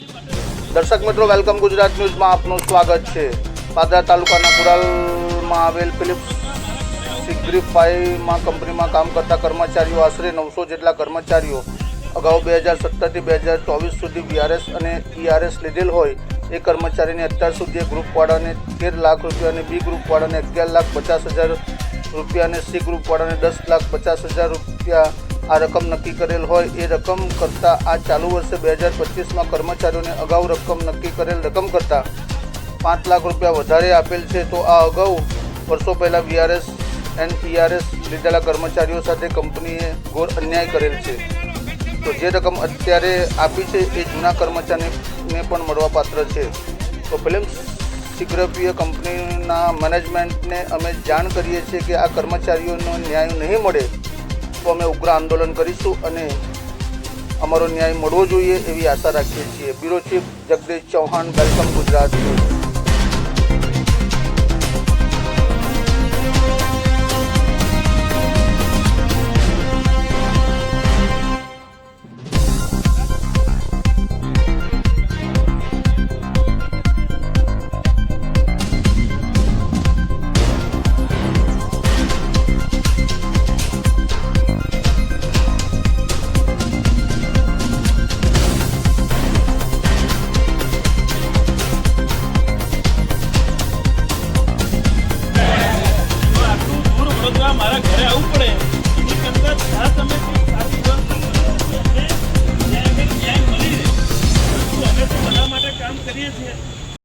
દર્શક મિત્રો, વેલકમ ગુજરાત ન્યૂઝમાં આપનું સ્વાગત છે. પાદરા તાલુકાના કુરાલમાં આવેલ ફિલિપ્સ સિગ્રીફાઈમાં કંપનીમાં કામ કરતા કર્મચારીઓ આશરે નવસો જેટલા કર્મચારીઓ અગાઉ બે હજાર સત્તરથી બે હજાર ચોવીસ સુધી બીઆરએસ અને ઈઆરએસ લીધેલ હોય. એ કર્મચારીને અત્યાર સુધી ગ્રુપવાળાને તેર લાખ રૂપિયા અને બી ગ્રુપવાળાને અગિયાર લાખ પચાસ હજાર રૂપિયા અને સી ગ્રુપવાળાને દસ લાખ પચાસ હજાર રૂપિયા આ રકમ નક્કી કરેલ હોય એ રકમ કરતાં આ ચાલુ વર્ષે બે હજાર પચીસમાં કર્મચારીઓને અગાઉ રકમ નક્કી કરેલ રકમ કરતાં પાંચ લાખ રૂપિયા વધારે આપેલ છે. તો આ અગાઉ વર્ષો પહેલાં વીઆરએસ એન્ડ પીઆરએસ લીધેલા કર્મચારીઓ સાથે કંપનીએ ઘોર અન્યાય કરેલ છે. તો જે રકમ અત્યારે આપી છે એ જૂના કર્મચારીને પણ મળવાપાત્ર છે. તો ફિલ્મ શીઘ્રપીય કંપનીના મેનેજમેન્ટને અમે જાણ કરીએ છીએ કે આ કર્મચારીઓનો ન્યાય નહીં મળે તો અમે ઉગ્ર આંદોલન કરીશું અને અમારો ન્યાય મળવો જોઈએ એવી આશા રાખીએ છીએ. Bureau chief Jagdish Chauhan, welcome Gujarat.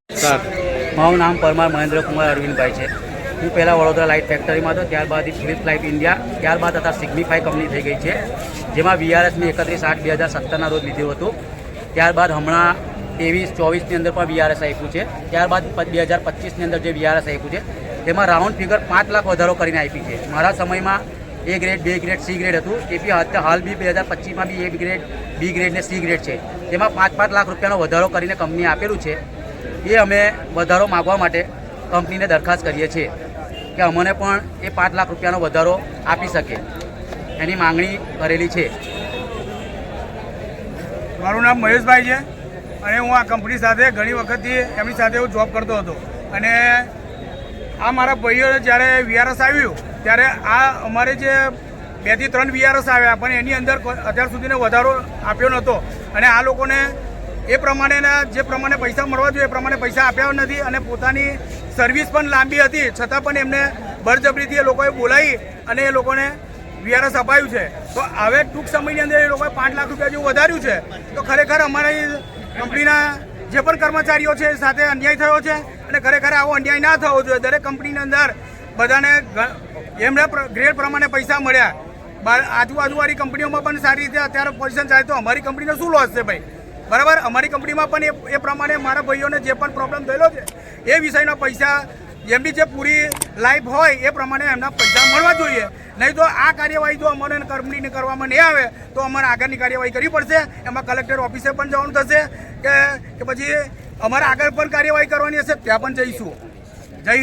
છીએ મારું નામ પરમાર મહેન્દ્રકુમાર અરવિંદભાઈ છે. હું પહેલાં વડોદરા લાઇટ ફેક્ટરીમાં હતો, ત્યારબાદ ફિલિપ્સ લાઇટ ઇન્ડિયા, ત્યારબાદ હતા સિગ્નિફાઈ કંપની થઈ ગઈ છે, જેમાં વીઆરએસ મેં એકત્રીસ આઠ બે હજાર સત્તરના રોજ લીધું હતું. ત્યારબાદ હમણાં ત્રેવીસ ચોવીસની અંદર પણ વીઆરએસ આપ્યું છે. ત્યારબાદ બે હજાર પચીસની અંદર જે વીઆરએસ આપ્યું છે, તેમાં રાઉન્ડ ફિગર પાંચ લાખ વધારો કરીને આપી છે. મારા સમયમાં A grade, B grade, C grade હતું. એ બી હાલ બી બે હજાર પચીસમાં B A grade, B grade ને સી ગ્રેડ છે. તેમાં પાંચ પાંચ લાખ રૂપિયાનો વધારો કરીને કંપનીએ આપેલું છે. એ અમે વધારો માગવા માટે કંપનીને દરખાસ્ત કરીએ છીએ કે અમને પણ એ પાંચ લાખ રૂપિયાનો વધારો આપી શકે. એની માંગણી કરેલી છે. મારું નામ મહેશભાઈ છે અને હું આ કંપની સાથે ઘણી વખતથી એમની સાથે હું જોબ કરતો હતો. અને આ મારા ભાઈઓ જ્યારે વીઆરએસ આવ્યું, ત્યારે આ અમારે જે બેથી ત્રણ વીઆરએસ આવ્યા, પણ એની અંદર અત્યાર સુધીનો વધારો આપ્યો નહોતો. અને આ લોકોને એ પ્રમાણેના જે પ્રમાણે પૈસા મળવા જોઈએ એ પ્રમાણે પૈસા આપ્યા નથી અને પોતાની સર્વિસ પણ લાંબી હતી. છતાં પણ એમને બળજબરીથી એ લોકોએ બોલાવી અને એ લોકોને વીઆરએસ અપાયું છે. તો હવે ટૂંક સમયની અંદર એ લોકોએ પાંચ લાખ રૂપિયા જેવું વધાર્યું છે. તો ખરેખર અમારી કંપનીના જે પણ કર્મચારીઓ છે સાથે અન્યાય થયો છે અને ખરેખર આવો અન્યાય ના થવો જોઈએ. દરેક કંપનીની અંદર બધાને પ્ર- ગ્રેડ પ્રમાણે પૈસા મળ્યા. આજુબાજુવાળી કંપનીઓમાં પણ સારી રીતે અત્યારે પોઝિશન જાય તો અમારી કંપનીનો શું લોસ છે ભાઈ? બરાબર? અમારી કંપનીમાં પણ એ પ્રમાણે મારા ભાઈઓને જે પણ પ્રોબ્લેમ થયેલો છે, એ વિષયના પૈસા એમની જે પૂરી લાઈફ હોય, એ પ્રમાણે એમના પૈસા મળવા જોઈએ. નહીં તો આ કાર્યવાહી જો અમારે કંપનીને કરવામાં નહીં આવે, તો અમારે આગળની કાર્યવાહી કરવી પડશે. એમાં કલેક્ટર ઓફિસે પણ જવાનું થશે કે કે પછી અમારે આગળ પણ કાર્યવાહી કરવાની હશે, ત્યાં પણ જઈશું. જય